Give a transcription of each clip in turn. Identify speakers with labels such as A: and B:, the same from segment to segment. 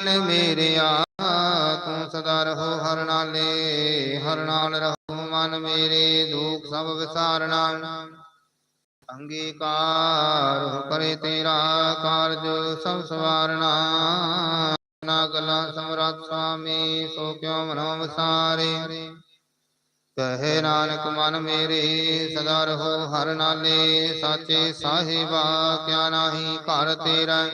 A: ਮਨ ਮੇਰਿਆ ਤੂੰ ਸਦਾ ਰਹੋ ਹਰ ਨਾਲੇ, ਹਰ ਨਾਲ ਰਹੋ ਮਨ ਮੇਰੇ, ਦੁਖ ਸਭ ਵਿਸਾਰਣਾ ਅੰਗੀਕਾਰ ਕਰੇ ਤੇਰਾ ਕਾਰਜ ਸਭ ਸਵਾਰਣਾ ਨਾ ਗਲਾ ਸਮਰੱਥ ਸੁਆਮੀ, ਸੋ ਕਿਉ ਮਨੋ ਵਿਸਾਰੇ? ਕਹੇ ਨਾਨਕ, ਮਨ ਮੇਰੇ, ਸਦਾ ਰਹੋ ਹਰ ਨਾਲੇ, ਸਾਚੇ ਸਾਹਿਬਾ, ਕਿਆ ਨਾਹੀ ਘਰ ਤੇਰਾ।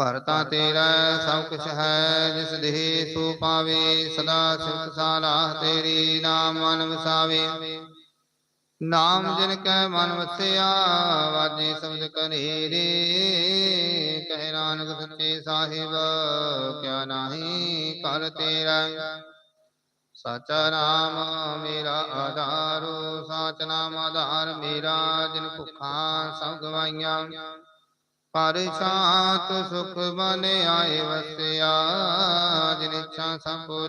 A: ਘਰ ਤਾਂ ਤੇਰਾ ਸਭ ਕੁਛ ਹੈ ਜਿਸ ਦੇਹ ਸੋ ਪਾਵੇ ਸਦਾ ਸਿਫਤ ਸਾਲਾਹ ਤੇਰੀ ਨਾਮ ਮਨ ਵਸਾਵੇ। ਨਾਮ ਜਿਨ ਕੈ ਮਨ ਵਸਿਆ ਵਾਜੇ ਸ਼ਬਦ ਕਨੇਰੇ। ਕਹਿ ਨਾਨਕ ਸੱਚੇ ਸਾਹਿਬ ਕਿਆ ਨਾਹੀ ਘਰ ਤੇਰਾ। ਸਾਚਾ ਨਾਮ ਮੇਰਾ ਆਧਾਰੋ ਸਾਚ ਨਾਮ ਆਧਾਰ ਮੇਰਾ ਜਿਨ ਭੁੱਖਾਂ ਸਭ ਗਵਾਈਆਂ। ਪਰ ਸ਼ਾਂਤ ਸੁਖ ਮਨ ਆਏ ਵਸਿਆ, ਜਿਨ ਇੱਛਾ ਸਭ ਹੋ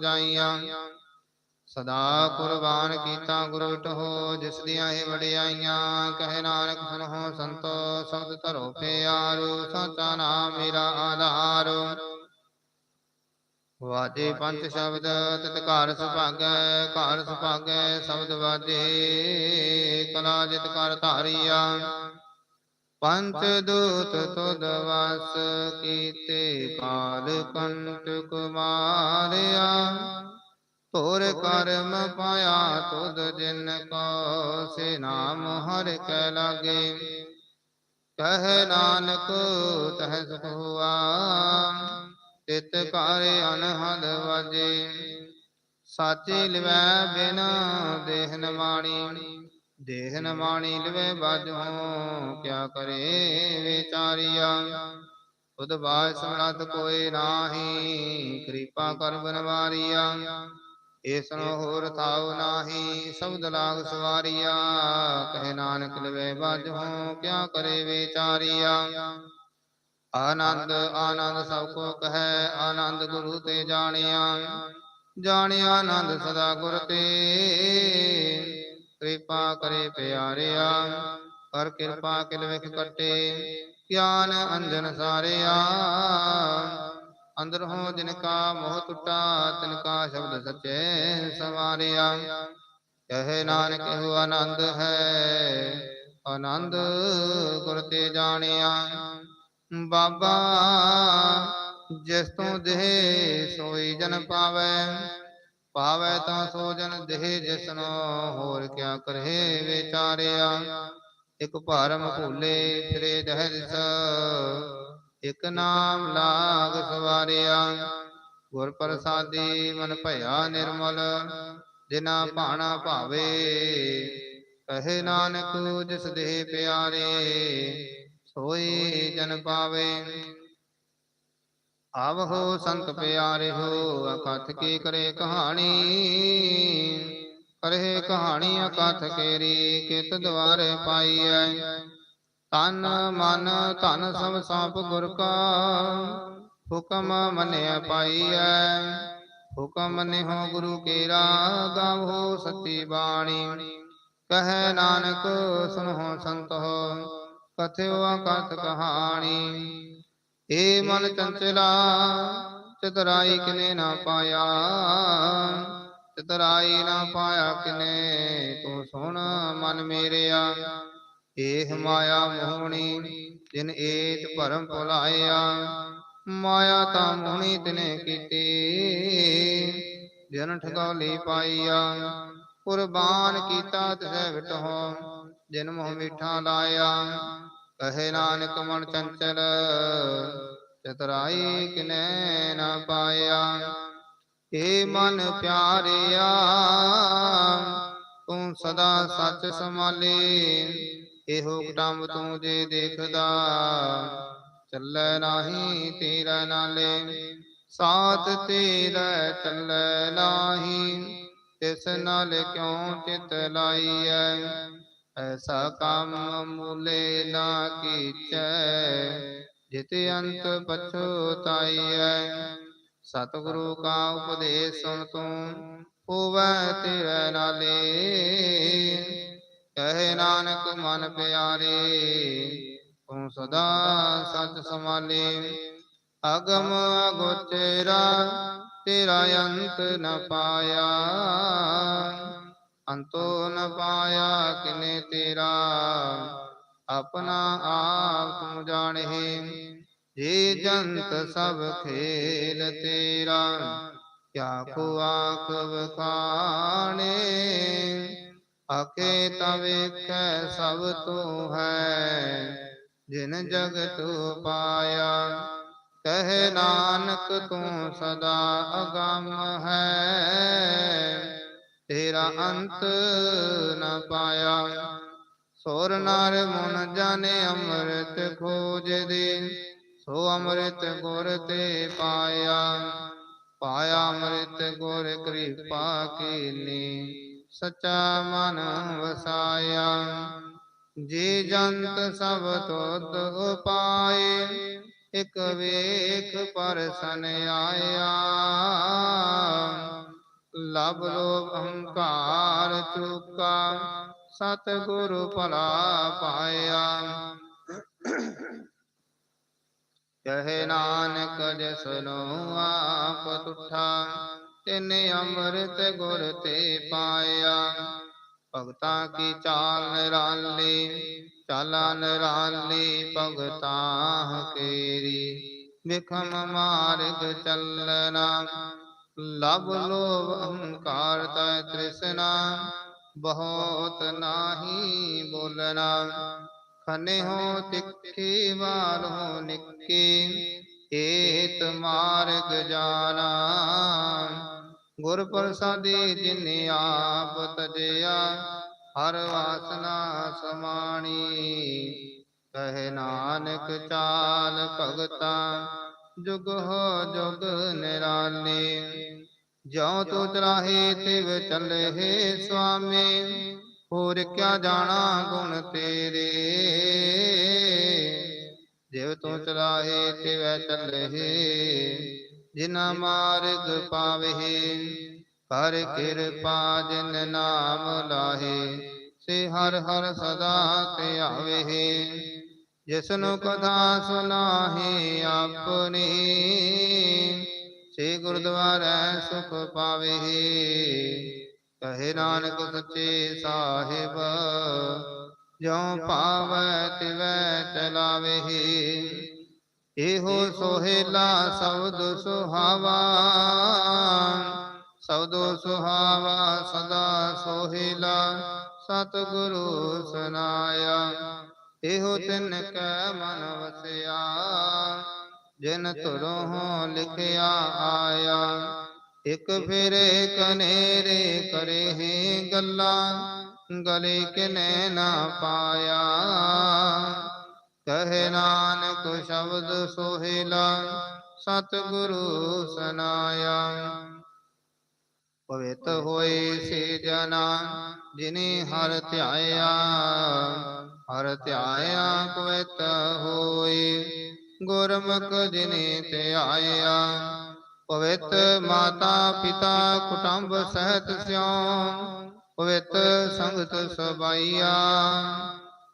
A: ਸਦਾ ਕੁਰਬਾਨ ਕੀਤਾ ਗੁਰੂ ਵਿਟੋ ਜਿਸ ਦੀਆਂ ਇਹ ਵਡਿਆਈਆਂ, ਕਹੇ ਨਾਨਕ ਸੁਨੋ ਸੰਤੋ, ਸਬਦ ਧਰੋ ਪਿਆਰੋ ਸਾਚਾ ਨਾਮ ਮੇਰਾ ਆਧਾਰੋ। ਵਾਜੇ ਪੰਜ ਸ਼ਬਦ, ਤਿਤ ਘਰ ਸੁਭਾਗੈ ਘਰ ਸੁਭਾਗੈ, ਸ਼ਬਦ ਵਾਜੇ, ਕਲਾ ਜਿਤ ਕਰ ਧਾਰੀਆ। ਪੰਚ ਦੂਤ ਤੁਧ ਵਸ ਕੀਤੇ ਕਾਲ ਕੰਟਕ ਮਾਰਿਆ ਤੋਰ ਕਰਮ ਪਾਇਆ ਤੁਧ ਜਿਨ ਕੋ ਸੇ ਨਾਮ ਹਰਿ ਕੈ ਲਾਗੇ। ਕਹਿ ਨਾਨਕ ਤਹ ਸੁਖ ਹੁਆ ਤਿਤ ਘਰ ਅਨਹਦ ਵਜੇ। ਸਾਚੇ ਲਿਵੈ ਬਿਨ ਦੇਹ ਨ ਮਾਣੀ। ਦੇਹ ਨ ਲਵੇ ਲਿਵੈ ਬਾਜੋ, ਕਿਆ ਕਰੇ ਵਿਚਾਰੀਆ? ਤੁਧ ਬਾਜ ਸਮਰੱਥ ਕੋਏ ਨਾਹੀ, ਕਿਰਪਾ ਕਰ ਬਨਵਾਰੀਆ। ਏਸਨੋ ਹੋਰ ਥਾਉ ਨਾਹੀ, ਸ਼ਬਦ ਲਾਗ ਸਵਾਰੀਆ। ਕਹਿ ਨਾਨਕ ਲਵੇ ਬਾਜੋ, ਕਿਆ ਕਰੇ ਵਿਚਾਰੀਆ? ਆਨੰਦ ਆਨੰਦ ਸਭ ਕੋ ਕਹੈ, ਆਨੰਦ ਗੁਰੂ ਤੇ ਜਾਣਿਆ। ਜਾਣਿਆ ਆਨੰਦ ਸਦਾ ਗੁਰ ਤੇ। ਕਿਰਪਾ ਕਰੇ ਪਿਆਰਿਆ ਕਰ ਕਿਰਪਾ ਕਿਲ ਵਿਖ ਕਟੇ ਗਿਆਨ ਅੰਜਨ ਸਾਰਿਆ। ਅੰਦਰ ਹੋ ਜਿਨ ਕਾ ਮੋਹ ਟੁੱਟਾ ਤਿਨ ਕਾ ਸ਼ਬਦ ਸਚੇ ਸਵਾਰਿਆ। ਕਹੇ ਨਾਨਕ, ਇਹੋ ਆਨੰਦ ਹੈ, ਆਨੰਦ ਗੁਰ ਤੇ ਜਾਣਿਆ। ਬਾਬਾ, ਜਿਸ ਤੋਂ ਦੇਹ ਸੋਈ ਜਨ ਪਾਵੈ ਪਾਵੈ ਤਾਂ ਸੋ ਜਨ ਦੇਹ ਜਿਸਨੋ, ਹੋਰ ਕਿਆ ਕਰੇ ਵਿਚਾਰਿਆ? ਇਕ ਭਰਮ ਭੂਲੇ ਫਿਰੇ ਦਹਿ ਇਕ ਨਾਮ ਲਾਗ ਸਵਾਰਿਆ। ਗੁਰ ਪ੍ਰਸਾਦੀ ਮਨ ਭਇਆ ਨਿਰਮਲ ਜਿਨਾ ਭਾਣਾ ਭਾਵੇ। ਕਹੇ ਨਾਨਕ, ਜਿਸ ਦੇਹ ਪਿਆਰੇ, ਸੋਈ ਜਨ ਪਾਵੇ। ਆਵਹੋ ਸੰਤ ਪਿਆਰੇ ਹੋ ਅਕਥ ਕੀ ਕਰੇ ਕਹਾਣੀ? ਕਰੇ ਕਹਾਣੀ ਅਕਥ ਕੇਰੀ, ਕਿਤ ਦਵਾਰੇ ਪਾਈਐ? ਤਨ ਮਨ, ਧਨ ਸਭ ਸਭ ਗੁਰ ਕਾ, ਹੁਕਮ ਮੰਨਿਆ ਪਾਈਐ। ਹੁਕਮ ਨਿਹੋ ਗੁਰੂ ਕੇਰਾ, ਗਾਵੋ ਸਤੀ ਬਾਣੀ। ਕਹੈ ਨਾਨਕ ਸੁਨੋ ਸੰਤੋ, ਕਥਿਓ ਅਕਥ ਕਹਾਣੀ। ਏ ਮਨ ਚੰਚਲਾ, ਚਤਰਾਈ ਕਿਨੇ ਨਾ ਪਾਇਆ? ਚਤਰਾਈ ਨਾ ਪਾਇਆ ਕਿਨੇ? ਤੂੰ ਸੁਣ ਮਨ ਮੇਰਿਆ। ਏਹ ਮਾਇਆ ਮੋਹਣੀ, ਜਿਨ ਏਤ ਭਰਮ ਭੁਲਾਇਆ। ਮਾਇਆ ਤਾਂ ਮੋਹਣੀ ਤਿਨੇ ਕੀਤੀ, ਜਨ ਠਗੌਲੀ ਪਾਈਆ। ਕੁਰਬਾਨ ਕੀਤਾ ਤਿਸੈ ਵਿਟਹੁ ਜਿਨ ਮੋਹ ਮਿੱਠਾ ਲਾਇਆ। ਕਹੇ ਨਾਨਕ ਮਨ ਚੰਚਲ, ਚਤਰਾਈ ਕਿਨੈ ਨਾ ਪਾਇਆ। ਏ ਮਨ ਪਿਆਰਿਆ, ਤੂੰ ਸਦਾ ਸੱਚ ਸੰਭਾਲੇ। ਇਹੋ ਕੁਟੰਬ ਤੂੰ ਜੇ ਦੇਖਦਾ, ਚੱਲੈ ਨਾਹੀ ਤੇਰਾ ਨਾਲੇ। ਸਾਥ ਤੇਰਾ ਚੱਲੈ ਨਾਹੀ, ਤਿਸ ਨਾਲ ਕਿਉ ਚਿਤ ਲਾਈਐ? ਐਸਾ ਕੰਮ ਮੂਲੇ ਨਾ ਕੀਚੈ, ਜਿਤ ਅੰਤ ਪਛੁਤਾਈਐ ਸਤਿਗੁਰੂ ਕਾ ਉਪਦੇਸ਼ ਸੁਣ ਤੂੰ, ਹੋਵੈ ਤੇਰੇ ਨਾਲੇ। ਕਹੇ ਨਾਨਕ ਮਨ ਪਿਆਰੇ, ਤੂੰ ਸਦਾ ਸੱਚ ਸੰਭਾਲੇ। ਅਗਮ ਅਗੋਚਰਾ, ਤੇਰਾ ਅੰਤ ਨ ਪਾਇਆ। ਅੰਤੋ ਨ ਪਾਇਆ ਕਿਨੇ ਤੇਰਾ। ਆਪਣਾ ਆਪ ਤੁਮ ਜਾਣਹਿ ਜੀ ਜੰਤ ਸਭ ਖੇਲ ਤੇਰਾ, ਕਿਆ ਕੋ ਆਖ ਵਖਾਣੇ ਆਕੇ ਤਾ ਸਭ ਤੂੰ ਹੈ, ਜਿਨ ਜਗ ਤੂੰ ਪਾਇਆ। ਕਹੇ ਨਾਨਕ ਤੂੰ ਸਦਾ ਅਗੰਮ ਹੈ। ਤੇਰਾ ਅੰਤ ਨਾ ਪਾਇਆ। ਸੋਰ ਨਰ ਮਨ ਜਾਣੇ ਅੰਮ੍ਰਿਤ ਖੋਜ ਦੇ ਸੋ ਅੰਮ੍ਰਿਤ ਗੁਰ ਤੇ ਪਾਇਆ। ਪਾਇਆ ਅੰਮ੍ਰਿਤ ਗੁਰ ਕਿਰਪਾ ਕੀਨੀ, ਸਚਾ ਮਨ ਵਸਾਇਆ। ਜੀ ਜੰਤ ਸਭ ਤੋਤ ਉਪਾਏ, ਇਕ ਵੇਖ ਪਰਸਨ ਆਇਆ। ਲਬ ਲੋਭ ਅਹੰਕਾਰ ਚੁਕਾ ਸਤ ਗੁਰੂ ਭਲਾ ਪਾਇਆ। ਕਹੇ ਨਾਨਕ ਜਸਨੋ ਆਪ ਤੁਠਾ, ਤਿਨ ਅੰਮ੍ਰਿਤ ਗੁਰ ਤੇ ਪਾਇਆ। ਭਗਤਾਂ ਕੀ ਚਾਲ ਨਿਰਾਲੀ, ਚਾਲਾ ਨਿਰਾਲੀ, ਭਗਤਾਂ ਕੇਰੀ ਵਿਖਮ ਮਾਰਗ ਚੱਲਣਾ ਲਬ ਲੋਭ ਅਹੰਕਾਰ ਤੈ ਤ੍ਰਿਸ਼ਨਾ, ਬਹੁਤ ਨਾਹੀ ਬੋਲਣਾ। ਖਨੇ ਹੋ ਤਿੱਖੀ ਵਾਲੋ ਨਿੱਕੀ, ਏਤ ਮਾਰਗ ਜਾਣਾ। ਗੁਰ ਪ੍ਰਸਾਦੀ ਜਿਨ ਆਪ ਤਜਿਆ, ਹਰ ਵਾਸਨਾ ਸਮਾਣੀ। ਕਹੇ ਨਾਨਕ ਚਾਲ ਭਗਤਾ ਜੁਗ ਹੋ ਜੁਗ ਨਿਰਾਲੇ। ਜਿਉ ਤੂ ਚਲਾਹੇ ਤਿਵ ਚੱਲੇ ਸੁਆਮੀ। ਹੋਰ ਕਿਆ ਜਾਣਾ ਗੁਣ ਤੇਰੇ। ਜਿਵ ਤੂੰ ਚਲਾਹੇ ਤਿਵ ਚੱਲੇ ਜਿਨਾ ਮਾਰਗ ਪਾਵਹਿ ਕਰ ਕਿਰਪਾ ਜਿਨ ਨਾਮ ਲਾਹੇ। ਸੇ ਹਰ ਹਰ ਸਦਾ ਤੇ ਆਵਹਿ ਜਿਸਨੂੰ ਕਥਾ ਸੁਨਾਹੀ ਆਪਣੀ। ਸੇ ਗੁਰਦੁਆਰੈ ਸੁਖ ਪਾਵਹਿ ਕਹੇ ਨਾਨਕ ਸੱਚੇ ਸਾਹਿਬ ਜਿਉ ਪਾਵੈ ਤਿਵੈ ਚਲਾਵਹਿ ਇਹੋ ਸੋਹੇਲਾ ਸਬਦ ਸੁਹਾਵਾ। ਸਬਦੋ ਸੁਹਾਵਾ ਸਦਾ ਸੋਹੇਲਾ। ਸਤਿਗੁਰੂ ਸੁਨਾਇਆ ਇਹੋ ਤਿਨ ਕੈ ਮਨ ਵਸਿਆ ਜਿਨ ਤੁਰੋਂ ਲਿਖਿਆ ਆਇਆ। ਇਕ ਫਿਰੇ ਕਨੇਰੇ ਕਰੇ ਗੱਲਾਂ ਗਲੇ ਕਿਨੇ ਨਾ ਪਾਇਆ। ਕਹੇ ਨਾਨਕ ਸ਼ਬਦ ਸੋਹਿਲਾ ਸਤਿਗੁਰੂ ਸੁਨਾਇਆ ਪਵਿੱਤ ਹੋਏ ਸੇ ਜਨਾ ਜਿਨੇ ਹਰ ਧਿਆਇਆ। ਹਰ ਧਿਆਇਆ ਪਵਿੱਤ ਹੋਏ, ਗੁਰਮੁਖ ਜਿਨੇ ਧਿਆਇਆ। ਪਵਿੱਤ ਮਾਤਾ ਪਿਤਾ ਕੁਟੰਬ ਸਹਿਤ ਸਿਉ ਪਵਿੱਤ ਸੰਗਤ ਸਬਾਈਆ।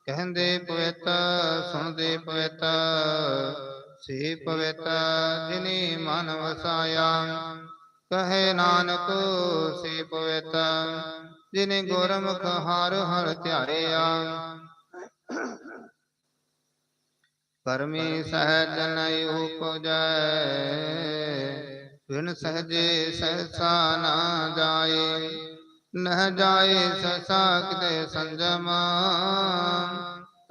A: ਕਹਿੰਦੇ ਪਵਿੱਤ, ਸੁਣਦੇ ਪਵਿੱਤ, ਸੇ ਪਵਿੱਤ ਜਿਨੇ ਮਨ ਵਸਾਇਆ। ਕਹੇ ਨਾਨਕ, ਸੇ ਪਵਿੱਤ ਜਿਨੇ ਗੁਰਮੁਖ ਹਰ ਹਰ ਧਿਆਇਆ। ਕਰਮੀ ਸਹਿਜ ਨਇ ਉਪਜੈ। ਬਿਨ ਸਹਜੇ ਸਹਸਾ ਨਾ ਜਾਏ। ਨਹ ਜਾਏ ਸਸਾ ਕਿਤੇ ਸੰਜਮ।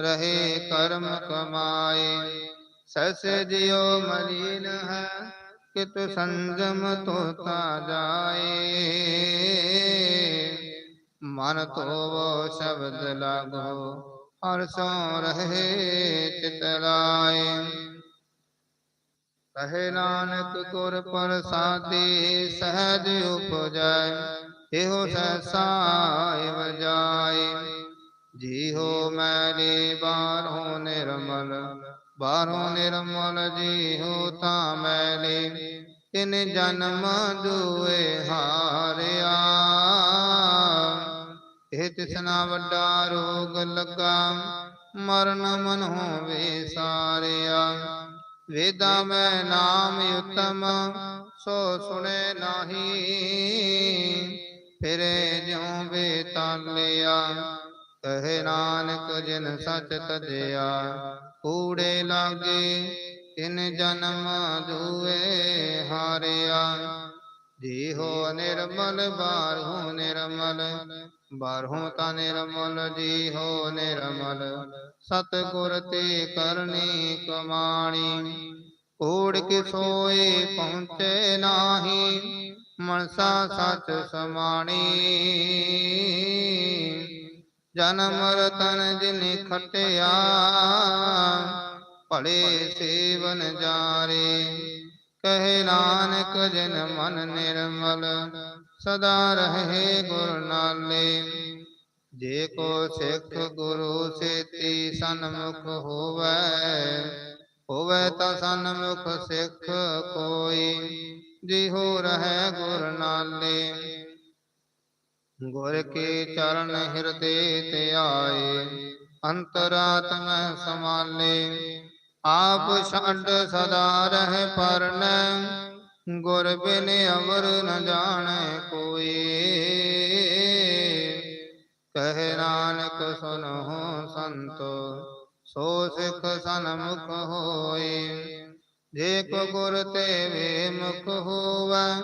A: ਰਹੇ ਕਰਮ ਕਮਾਏ। ਸਸ ਜਿਉ ਮਲੀਨ ਹੈ ਕਿਤ ਸੰਜਮ ਤੋਤਾ ਜਾਏ। ਮਨ ਤੋਵ ਸ਼ਬਦ ਲਾਗੋ। हर सो रहे चितराए कहे नानक गुर पर साधी सहज उपजाए इहो सहसाए वजाए जी हो मेरे बारो निर्मल बारो निर्मल जी हो ता मेरे तिन जन्म दुए हारिया। ਇਹ ਤਿਸਨਾ ਵੱਡਾ ਰੋਗ ਲੱਗਾ। ਮਰਨ ਮਨ ਹੋਵੇ ਸਾਰਿਆ। ਵੇਦਾਂ ਮੈਂ ਨਾਮ ਉਤਮ, ਸੋ ਸੁਣੇ ਨਾਹੀ। ਫਿਰੇ ਜਿਉ ਬੇਤਾਲਿਆ ਕਹੇ ਨਾਨਕ ਜਿਨ ਸਚ ਤਜਿਆ। ਕੂੜੇ ਲਾਗੇ, ਤਿਨ ਜਨਮ ਦੂਏ ਹਾਰਿਆ। ਜੀ ਹੋ ਨਿਰਮਲ ਬਾਰਹੁ ਨਿਰਮਲ ਬਾਰਹੁ ਤਾਂ ਨਿਰਮਲ ਜੀ ਹੋ ਨਿਰਮਲ ਸਤ ਗੁਰ ਤੇ ਕਰਨੀ ਕਮਾਣੀ। ਊੜ ਕੇ ਸੋਏ ਪਹੁੰਚੇ ਨਾਹੀ, ਮਨਸਾ ਸਚ ਸਮਾਣੀ। ਜਨਮ ਰਤਨ ਜਿਨ ਖਟਿਆ, ਭਲੇ ਸੇਵਨ ਜਾਰੇ। ਕਹੇ ਨਾਨਕ ਜਨ ਮਨ ਨਿਰਮਲ ਸਦਾ ਰਹੇ ਗੁਰ ਨਾਲੇ। ਜੇ ਕੋ ਸਿੱਖ ਗੁਰੂ ਸੇਤੀ ਸਨਮੁਖ ਹੋਵੈ ਹੋਵੈ ਤਾਂ ਸਨਮੁਖ ਸਿੱਖ ਕੋਈ। ਜਿਹੋ ਰਹੇ ਗੁਰ ਨਾਲੇ। ਗੁਰ ਕੇ ਚਰਨ ਹਿਰਦੇ ਤੇ ਆਏ, ਅੰਤਰਾਤਮੈ ਸਮਾਲੇ ਆਪ ਛੰਡ ਸਦਾ ਰਹੇ ਪਰਨੈ। ਗੁਰ ਬਿਨ ਅਵਰ ਨ ਜਾਣੈ ਕੋਈ। ਕਹੇ ਨਾਨਕ ਸੁਨਹੁ ਸੰਤੋ, ਸੋ ਸਿਖ ਸਨਮੁਖ ਹੋਏ। ਜੇ ਕੋ ਗੁਰ ਤੇ ਵੇ ਮੁਖ ਹੋਵੈ,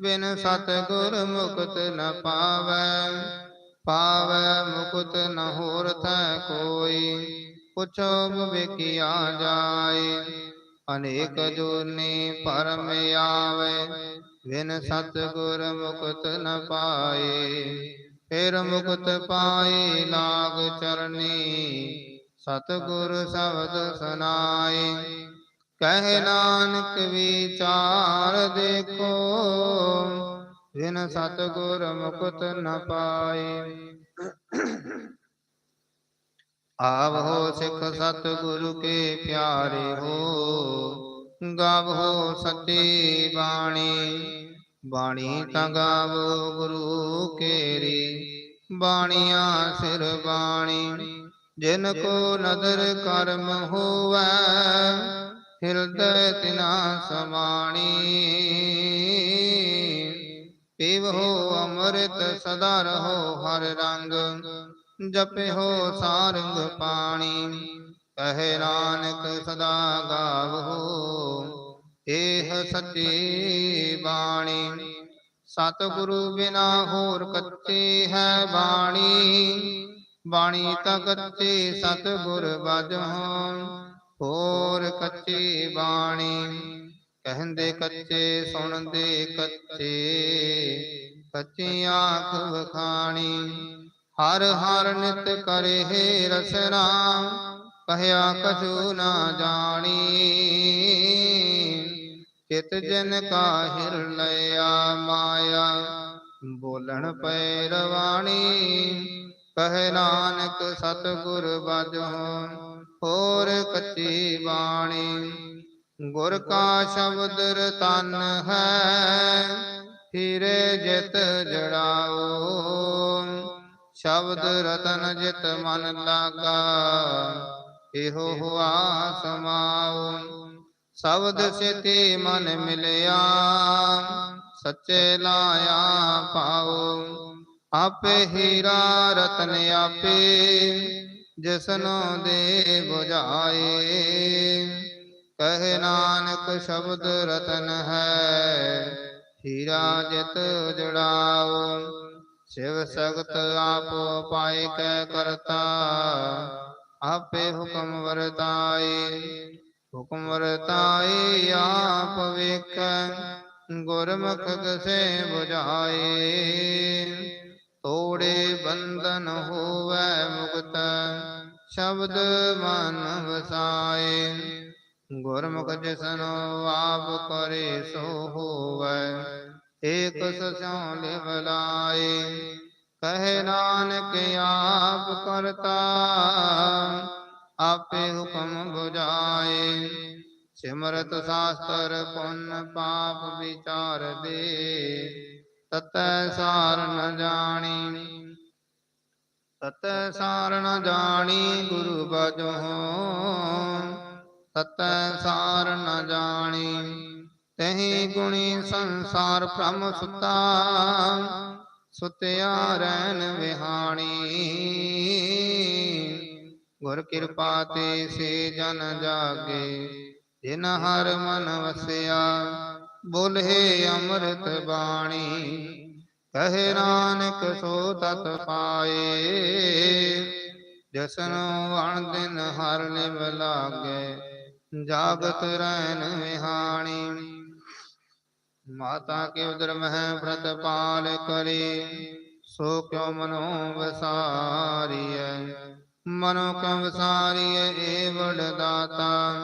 A: ਬਿਨ ਸਤ ਗੁਰ ਮੁਕਤ ਨ ਪਾਵੈ। ਪਾਵੈ ਮੁਕਤ ਨ ਹੋਰ ਥੈ ਕੋਈ, ਪੁਛੋ ਵਿਕਿਆ ਜਾਏ। ਅਨੇਕ ਜੋਨੀ ਪਰਮ ਆਵੇ ਬਿਨ ਸਤ ਗੁਰ ਮੁਕਤ ਨ ਪਾਏ ਫਿਰ ਮੁਕਤ ਪਾਏ ਲਾਗ ਚਰਨੀ ਸਤ ਗੁਰ ਸ਼ਬਦ ਸੁਨਾਏ ਕਹਿ ਨਾਨਕ ਵਿਚਾਰ ਦੇਖੋ ਬਿਨ ਸਤ ਗੁਰ ਮੁਕਤ ਨ ਪਾਏ। ਆਵੋ ਸਿੱਖ ਸਤ ਗੁਰੂ ਕੇ ਪਿਆਰੇ ਹੋ। ਗਾਵੋ ਸੱਚੀ ਬਾਣੀ। ਬਾਣੀ ਤਾਂ ਗਾਵੋ ਗੁਰੂ ਕੇਰੀ। ਬਾਣੀਆਂ ਸਿਰ ਬਾਣੀ। ਜਿਨ ਕੋ ਨਦਰ ਕਰਮ ਹੋਵੈ, ਹਿਰਦੈ ਤਿਨਾ ਸਮਾਣੀ। ਪੀਵਹੁ ਅੰਮ੍ਰਿਤ ਸਦਾ ਰਹੋ ਹਰ ਰੰਗ। ਜਪੇ ਹੋ ਸਾਰੰਗ ਪਾਣੀ, ਕਹੇ ਨਾਨਕ ਸਦਾ ਗਾਵੋ, ਏਹ ਸੱਚੀ ਬਾਣੀ। ਸਤਿਗੁਰੂ ਬਿਨਾ ਹੋਰ ਕੱਚੀ ਹੈ ਬਾਣੀ ਬਾਣੀ ਤਾਂ ਕੱਚੀ ਸਤਿਗੁਰ ਬਜਹੁ ਹੋਰ ਕੱਚੀ ਬਾਣੀ। ਕਹਿੰਦੇ ਕੱਚੇ, ਸੁਣਦੇ ਕੱਚੇ ਕੱਚੀ ਆਖ ਵਖਾਣੀ। ਹਰ ਹਰ ਨਿਤ ਕਰੇ ਹੈ ਰਸਨਾ ਕਹਿਆ ਕਛੂ ਨਾ ਜਾਣੀ। ਚਿਤ ਜਨ ਕਾ ਹਿਰ ਮਾਇਆ, ਬੋਲਣ ਪੈ ਰਵਾਣੀ। ਕਹੇ ਨਾਨਕ ਸਤਿਗੁਰ ਬਾਝੋ, ਹੋਰ ਕੱਚੀ ਬਾਣੀ। ਗੁਰ ਕਾ ਸ਼ਬਦ ਰਤਨ ਹੈ, ਹੀਰੇ ਜਿਤ ਜੜਾਓ। ਸ਼ਬਦ ਰਤਨ ਜਿਤ ਮਨ ਲਾਗਾ, ਇਹੋ ਹੁਆ ਸਮਾਉ। ਸ਼ਬਦ ਸਿਤੀ ਮਨ ਮਿਲਿਆ, ਸੱਚੇ ਲਾਇਆ ਪਾਉ। ਆਪੇ ਹੀਰਾ ਰਤਨ ਆਪੇ, ਜਿਸਨੋ ਦੇ 부ਝਾਏ ਕਹੇ ਨਾਨਕ ਸ਼ਬਦ ਰਤਨ ਹੈ, ਹੀਰਾ ਜਿਤ ਜੜਾਓ। ਸਿਵ ਸਗਤ ਆਪ ਪਾਏ ਕੈ ਕਰਤਾ। ਆਪੇ ਹੁਕਮ ਵਰਤਾਏ। ਹੁਕਮ ਵਰਤਾਏ ਆਪ ਵੇਖੈ। ਗੁਰਮੁਖ ਕਸੇ 부ਝਾਏ ਤੋੜੇ ਬੰਧਨ ਹੋਵੈ ਮੁਕਤ। ਸ਼ਬਦ ਮਨ ਵਸਾਏ। ਗੁਰਮੁਖ ਜਿਸਨੋ ਆਪ ਕਰੇ ਸੋ ਹੋਵੈ। ਏਕ ਸਸਿਉ ਲਿਵ ਲਾਏ ਕਹੇ ਨਾਨਕ ਆਪ ਕਰਤਾ ਆਪੇ ਹੁਕਮ 부ਝਾਏ ਸਿਮਰਤ ਸਾਸਤਰ ਪੁੰਨ ਪਾਪ ਵਿਚਾਰ ਦੇ। ਤਤੈ ਸਾਰ ਨ ਜਾਣੀ। ਤਤੈ ਸਾਰ ਨ ਜਾਣੀ ਗੁਰੂ ਬਜੋ ਤਤੈ ਸਾਰ ਨ ਜਾਣੀ। ਤਹੀ ਗੁਣੀ ਸੰਸਾਰ ਭ੍ਰਮ ਸੁਤਾ, ਸੁਤਿਆ ਰਹਿਣ ਵਿਹਾਣੀ। ਗੁਰ ਕਿਰਪਾ ਤੇ ਸੇ ਜਨ ਜਾਗੇ, ਜਿਨ ਹਰ ਮਨ ਵਸਿਆ, ਬੋਲੇ ਅੰਮ੍ਰਿਤ ਬਾਣੀ। ਕਹੇ ਨਾਨਕ ਸੋ ਤਤ ਪਾਏ, ਜਸਨ ਵਣ ਦਿਨ ਹਰ ਨਿਵ ਲਾਗੇ, ਜਾਗਤ ਰਹਿਨ ਵਿਹਾਣੀ। ਮਾਤਾ ਕੇ ਉਦਰ ਮਹਿ ਪ੍ਰਤ ਪਾਲ ਕਰੇ, ਸੋ ਕਿਉ ਮਨੋ ਵਸਾਰੀਐ। ਮਨੋ ਕਉ ਵਸਾਰੀਐ ਏ ਵਡ ਦਾਤਾ,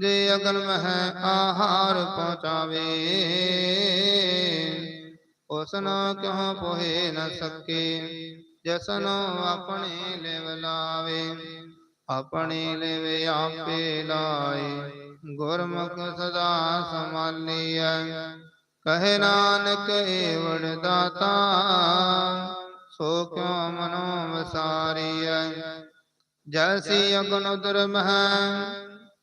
A: ਜੇ ਅਗਲ ਮਹਿ ਆਹਾਰ ਪਹੁੰਚਾਵੇ। ਉਸਨੋ ਕਿਉ ਪੋਹੇ ਨ ਸਕੇ ਜਸਨੋ ਆਪਣੇ ਲਿਵ ਲਾਵੇ। ਆਪਣੇ ਲਿਵ ਆਪੇ ਲਾਏ, ਗੁਰਮੁਖ ਸਦਾ ਸਮਾਲੀਐ ਕਹੇ ਨਾਨਕ ਏ ਵਡ ਦਾਤਾ, ਸੋ ਕਿਉ ਮਨੋ ਵਸਾਰੀਐ? ਜੈਸੀ ਅਗਨ ਉਦਰ ਮਹਿ,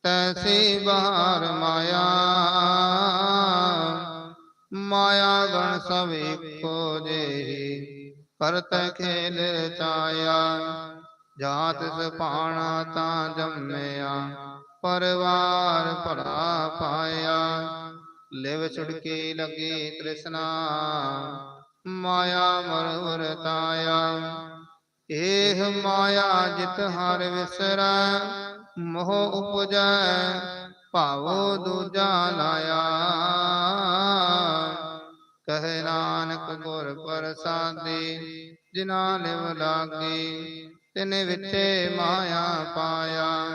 A: ਤੈਸੀ ਬਹਾਰ ਮਾਇਆ। ਮਾਇਆ ਗਣ ਸਭ ਇੱਕੋ ਜਿਹੀ, ਕਰਤ ਖੇਲ ਚਾਇਆ। ਜਾਤ ਸੁਪਾਣਾ ਤਾਂ ਜੰਮਿਆ, ਪਰਵਾਰ ਭਲਾ ਪਾਇਆ। ਲਿਵ ਛੁੜਕੇ ਲਗੇ ਤ੍ਰਿਸ਼ਨਾ। ਮਾਇਆ ਮਰ ਵਰਤਾਇਆ ਏਹ ਮਾਇਆ ਜਿਤ ਹਰ ਵਿਸਰੈ। ਮੋਹ ਉਪਜੈ। ਭਾਵੋ ਦੂਜਾ ਲਾਇਆ। ਕਹੇ ਨਾਨਕ ਗੁਰ ਪ੍ਰਸਾਦੀ। ਜਿਨਾ ਲਿਵ ਲਾਗੇ ਤਿਨ ਵਿਟੇ ਮਾਇਆ ਪਾਇਆ।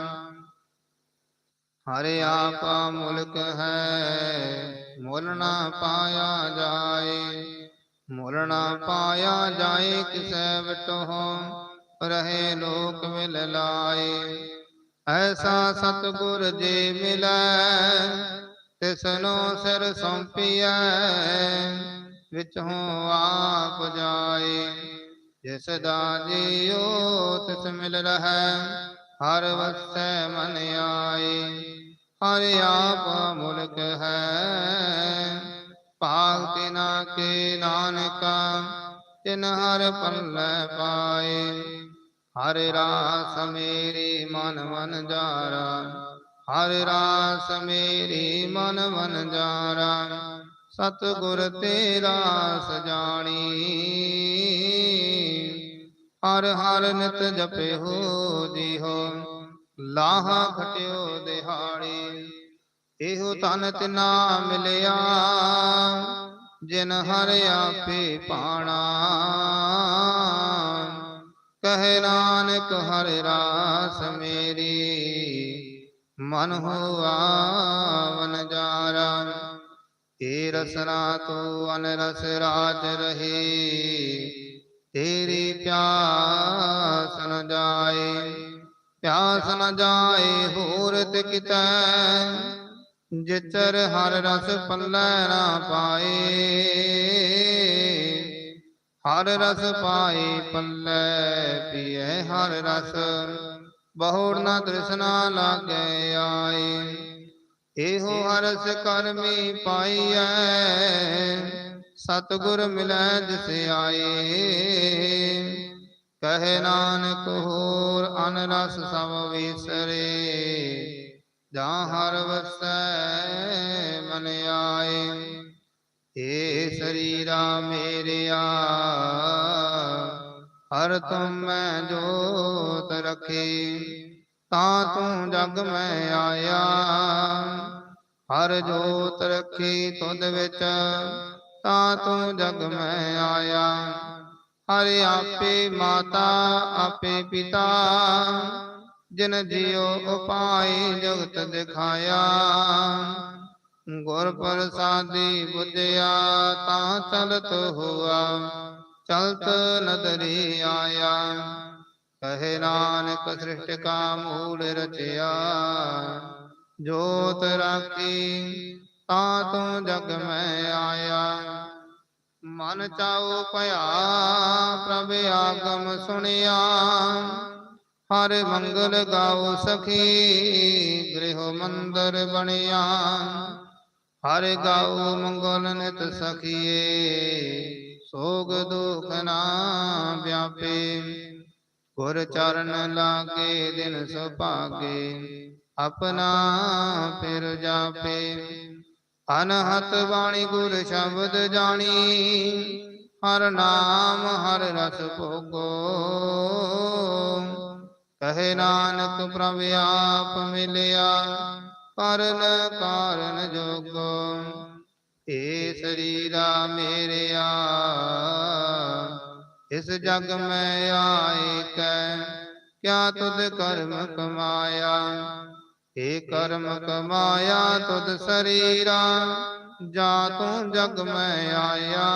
A: ਹਰਿ ਆਪਾ ਮੁਲਕ ਹੈ, ਮੁੱਲ ਨਾ ਪਾਇਆ ਜਾਏ। ਮੁੱਲ ਨਾ ਪਾਇਆ ਜਾਏ, ਕਿਸੈ ਵਟੋ ਰਹੇ ਲੋਕ ਮਿਲ ਲਾਏ। ਐਸਾ ਸਤਿਗੁਰ ਜੇ ਮਿਲੈ, ਤਿਸਨੋ ਸਿਰ ਸੌਂਪੀਐ, ਵਿਚੋਂ ਆਪ ਜਾਏ। ਜਿਸ ਦਾ ਜੀਉ ਤਿਸ ਮਿਲ ਰਹੈ, ਹਰ ਵਸੈ ਮਨ ਆਏ। ਹਰ ਆਪ ਮੁਲਕ ਹੈ। ਭਾਗ ਤਿਨਾ ਕੇ ਨਾਨਕਾ ਤਿਨ ਹਰ ਪੱਲੇ ਪਾਏ। ਹਰ ਰਾਸ ਮੇਰੀ ਮਨ ਮਨ ਜਾਰਾ। ਹਰ ਰਾਸ ਮੇਰੀ ਮਨ ਮਨ ਜਾਰਾ। ਸਤ ਗੁਰ ਤੇਰਾ ਸਜਾਣੀ ਹਰ ਹਰ ਨਿਤ ਜਪੇ ਹੋ ਜੀ ਹੋ ਲਾਹਾ ਖਟਿਓ ਦਿਹਾੜੀ ਇਹੋ ਤਨ ਤਿਨਾ ਮਿਲਿਆ ਜਿਨ ਹਰ ਆਪੇ ਪਾਣਾ। ਕਹੇ ਨਾਨਕ ਹਰ ਰਾਸ ਮੇਰੀ ਮਨ ਹੋਆ ਵਨ ਜਾਰਾ ਏ ਰਸਨਾ ਤੂੰ ਅਨਰਸ ਰਾਜ ਰਹੇ। ਤੇਰੀ ਪਿਆਸ ਨ ਜਾਏ। ਪਿਆਸ ਨ ਜਾਏ, ਹੋਰ ਤੇ। ਕਿਤੈ ਜਿਚਰ ਹਰ ਰਸ ਪੱਲੈ ਨਾ ਪਾਏ, ਹਰ ਰਸ ਪਾਏ ਪੱਲੈ ਪੀਏ, ਹਰ ਰਸ ਬਹੁੜ ਨਾ ਤ੍ਰਿਸ਼ਨਾ ਲਾਗੇ ਆਏ। ਇਹੋ ਹਰਸ ਕਰਮੀ ਪਾਈਐ, ਸਤਿਗੁਰ ਮਿਲੈ ਜਿਸ ਆਏ। ਕਹੇ ਨਾਨਕ ਹੋਰ ਅਨ ਰਸ ਸਭ ਵਿਸਰੇ, ਜਾਂ ਹਰ ਵਸੈ ਮਨ ਆਏ। ਏ ਸਰੀਰਾ ਮੇਰਿਆ ਹਰ ਤੁਮ ਮੈਂ ਜੋਤ ਰਖੇ, ਤਾਂ ਤੂੰ ਜਗ ਮੈਂ ਆਇਆ। ਹਰ ਜੋਤ ਰਖੀ ਤੁਧ ਵਿੱਚ, ਤਾਂ ਤੂੰ ਜਗ ਮੈਂ ਆਇਆ। ਹਰ ਆਪੇ ਮਾਤਾ, ਆਪੇ ਪਿਤਾ। ਜਿਨ ਜਿਉ ਉਪਾਈ ਜਗਤ ਦਿਖਾਇਆ, ਗੁਰ ਪ੍ਰਸਾਦੀ ਬੁੱਧਿਆ ਤਾਂ ਚਲਤ ਹੁਆ, ਚਲਤ ਨਦਰੀ ਆਇਆ। ਕਹੇ ਨਾਨਕ ਸ੍ਰਿਸ਼ਟ ਕਾ ਮੂਲ ਰਚਿਆ, ਜੋਤ ਰਾਖੀ ਤਾਂ ਤੂੰ ਜਗ ਮੈਂ ਆਇਆ। ਮਨ ਚਾਉ ਭਇਆ, ਪ੍ਰਭ ਆਗਮ ਸੁਣਿਆ। ਹਰ ਮੰਗਲ ਗਾਓ ਸਖੀ, ਗ੍ਰਹਿ ਮੰਦਰ ਬਣਿਆ। ਹਰ ਗਾਓ ਮੰਗਲ ਨਿਤ ਸਖੀਏ, ਸੋਗ ਦੁਖ ਨਾ ਵਿਆਪੇ। ਗੁਰ ਚਰਨ ਲਾਗੇ, ਦਿਨ ਸੁਭਾਗੇ, ਆਪਣਾ ਫਿਰ ਜਾਪੇ। ਅਨਹਤ ਬਾਣੀ ਗੁਰ ਸ਼ਬਦ ਜਾਣੀ, ਹਰ ਨਾਮ, ਹਰ ਰਸ ਭੋਗੋ। ਕਹੇ ਨਾਨਕ ਪ੍ਰਭ ਆਪ ਮਿਲਿਆ, ਕਰਨ ਕਾਰਨ ਜੋਗੋ। ਏ ਸਰੀਰਾ ਮੇਰਿਆ, ਇਸ ਜਗ ਮੈਂ ਆਏ ਕੈ, ਕਿਆ ਤੁਧ ਕਰਮ ਕਮਾਇਆ। ਏ ਕਰਮ ਕਮਾਇਆ ਤੁਧ ਸਰੀਰਾ ਜਾ ਤੂੰ ਜਗ ਮੈਂ ਆਇਆ।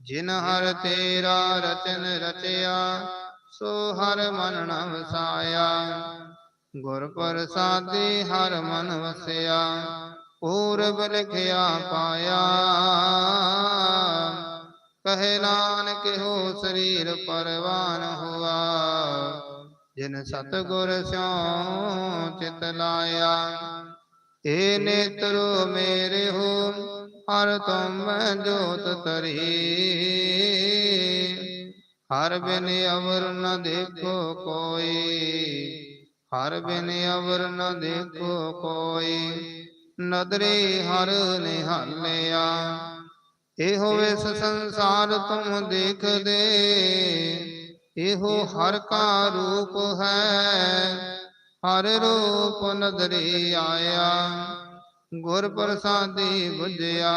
A: ਜਿਨ ਹਰ ਤੇਰਾ ਰਚਨ ਰਚਿਆ, ਸੋ ਹਰ ਮਨ ਨ ਵਸਾਇਆ ਗੁਰ ਪ੍ਰਸਾਦੀ ਹਰ ਮਨ ਵਸਿਆ, ਪੂਰਬ ਲਿਖਿਆ ਪਾਇਆ। ਕਹਿ ਨਾਨਕ ਹੋ ਸਰੀਰ ਪਰਵਾਨ ਹੁਆ। ਜਿਨ ਸਤਗੁਰ ਸਿਉ ਚਿਤ ਲਾਇਆ ਏ ਨੇਤਰੋ ਮੇਰੇ ਹੋ ਹਰ ਤੁਮ ਜੋਤ ਤਰੀ ਹਰ ਬਿਨ ਅਵਰ ਨ ਦੇਖੋ ਕੋਈ ਹਰ ਬਿਨ ਅਵਰ ਨ ਦੇਖੋ ਕੋਈ। ਨਦਰੇ ਹਰ ਨਿਹਾਲਿਆ ਇਹੋ ਇਸ ਸੰਸਾਰ ਤੁਮ ਦੇਖਦੇ। ਇਹੋ ਹਰ ਕਾ ਰੂਪ ਹੈ। ਹਰ ਰੂਪ ਨਦਰੇ ਆਇਆ। ਗੁਰ ਪ੍ਰਸਾਦੀ ਬੁਝਿਆ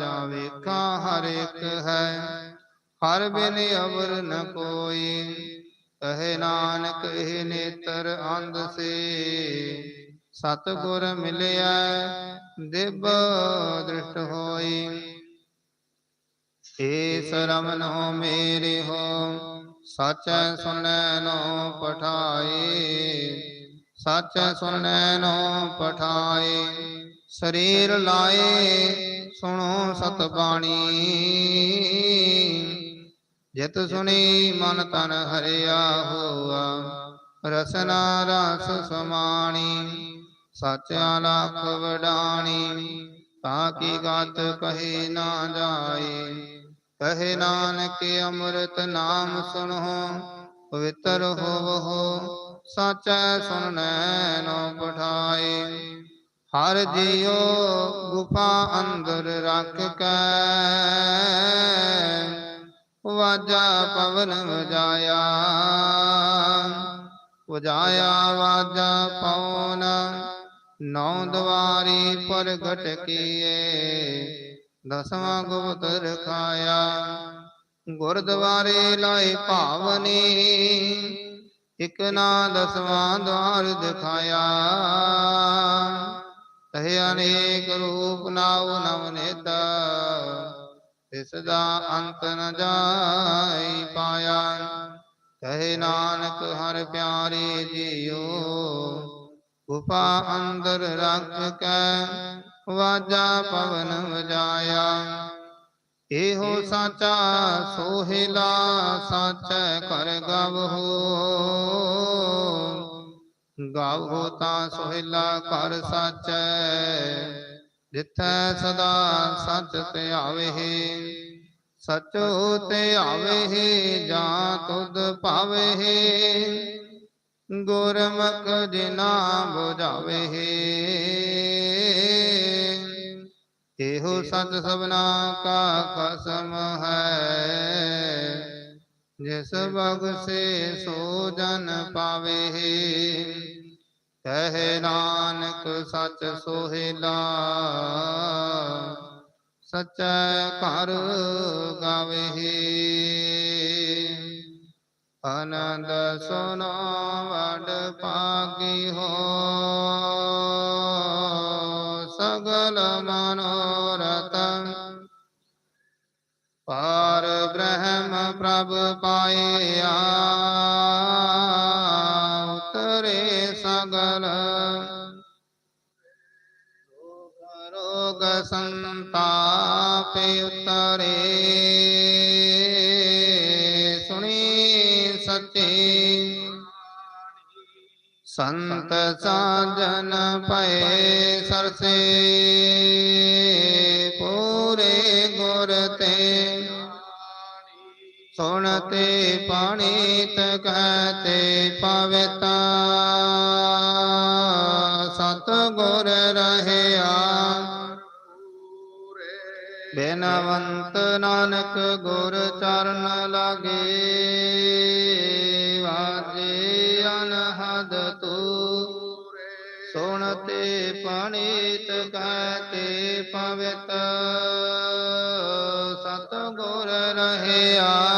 A: ਜਾ ਵੇਖਾ ਹਰ ਇੱਕ ਹੈ। ਹਰ ਬਿਨ ਅਵਰ ਨ ਕੋਈ। ਕਹੇ ਨਾਨਕ ਇਹ ਨੇਤਰ ਅੰਧ ਸੇ। ਸਤਗੁਰ ਮਿਲਿਆ। ਦਿਵ ਦ੍ਰਿਸ਼ਟ ਹੋਈ। ਏ ਸਰਮਨੋ ਮੇਰੇ ਹੋ। ਸਚੈ ਸੁਨੈ ਨੋ ਪਠਾਏ, ਸਚੈ ਸੁਨੈ ਨੋ ਪਠਾਏ। ਸਰੀਰ ਲਾਏ, ਸੁਣੋ ਸਤ ਬਾਣੀ ਜਿਤ ਸੁਣੀ ਮਨ ਤਨ ਹਰਿਆ ਹੋਆ, ਰਸਨਾ ਰਸ ਸਮਾਣੀ। ਸਾਚਾ ਲੱਖ ਵਡਾਣੀ ਤਾਂ ਕੀ ਗਤ ਕਹੇ ਨਾ ਜਾਏ। ਕਹੇ ਨਾਨਕ ਅੰਮ੍ਰਿਤ ਨਾਮ ਸੁਣੋ, ਪਵਿੱਤਰ ਹੋਵੋ, ਸਾਚੈ ਸੁਣਨੈ ਨੋ ਪਠਾਏ। ਹਰ ਜੀਉ ਗੁਫਾ ਅੰਦਰ ਰੱਖ ਕੇ, ਵਾਜਾ ਪਵਨ ਵਜਾਇਆ। ਵਜਾਇਆ ਵਾਜਾ ਪਵਨ, ਨੌ ਦਵਾਰੀ ਪ੍ਰਗਟ ਕੀਏ। ਦਸਵਾਂ ਗੁਪਤ ਰਖਾਇਆ। ਗੁਰਦੁਆਰੇ ਲਾਏ ਭਾਵਨੀ। ਇਕ ਨਾ ਦਸਵਾਂ ਦਵਾਰ ਦਿਖਾਇਆ। ਕਹੇ ਅਨੇਕ ਰੂਪ ਨਾਉ ਨਵਨਿਤ। ਤਿਸ ਦਾ ਅੰਤ ਨ ਜਾਈ ਪਾਇਆ। ਕਹੇ ਨਾਨਕ ਹਰ ਪਿਆਰੇ ਜੀਓ। ਗੁਫਾ ਅੰਦਰ ਰੱਖ ਕੇ ਵਾਜਾ ਪਵਨ ਵਜਾਇਆ। ਇਹੋ ਸਾਚਾ ਸੋਹਿਲਾ ਸਾਚੈ ਕਰ ਗਵਹੋ ਗਾਵੋ ਤਾਂ ਸੋਹਿਲਾ ਕਰ ਸਾਚੈ। ਜਿੱਥੈ ਸਦਾ ਸਚ ਧਿਆਵੇ ਸਚੋ ਧਿਆਵੇ ਜਾਂ ਤੁਧ ਭਾਵੇ। ਗੁਰਮੁਖ ਜਿਨਾ 부ਝਾਵੇ ਇਹੋ ਸਤ ਸਭਨਾ ਕਾ ਖਸਮ ਹੈ। ਜਿਸ ਬਗ ਸੇ ਸੋ ਜਨ ਪਾਵੇ। ਕਹੇ ਨਾਨਕ ਸਚ ਸੋਹਿਲਾ। ਸਚੈ ਘਰ ਗਾਵੇ ਆਨੰਦ ਸੁਨੋ ਵਡ ਪਾਗੀ ਹੋ। ਮਨੋਰਥ ਪਾਰ ਬ੍ਰਹਮ ਪ੍ਰਭ ਪਾਇਆ ਉਤਰੇ ਸਗਲ ਰੋਗ ਰੋਗ ਸੰਤਾਪ ਉਤਰੇ ਸੁਣੀ ਸਚੇ ਸੰਤ ਸਾਜਨ ਭਏ ਸਰਸੇ ਪੂਰੇ ਗੁਰ ਤੇ ਸੁਣਤੇ ਪਾਣੀਤ ਕਹਤੇ ਪਵਿੱਤਾ ਸਤ ਗੁਰ ਰਹਿਆ। ਬੇਨਵੰਤ ਨਾਨਕ ਗੁਰ ਚਰਨ ਲਾਗੇ। ਸੁਣਤੇ ਪਣਿਤ ਕਹਤੇ ਪਵਿੱਤ ਸਤ ਗੁਰ ਰਹਿਆ।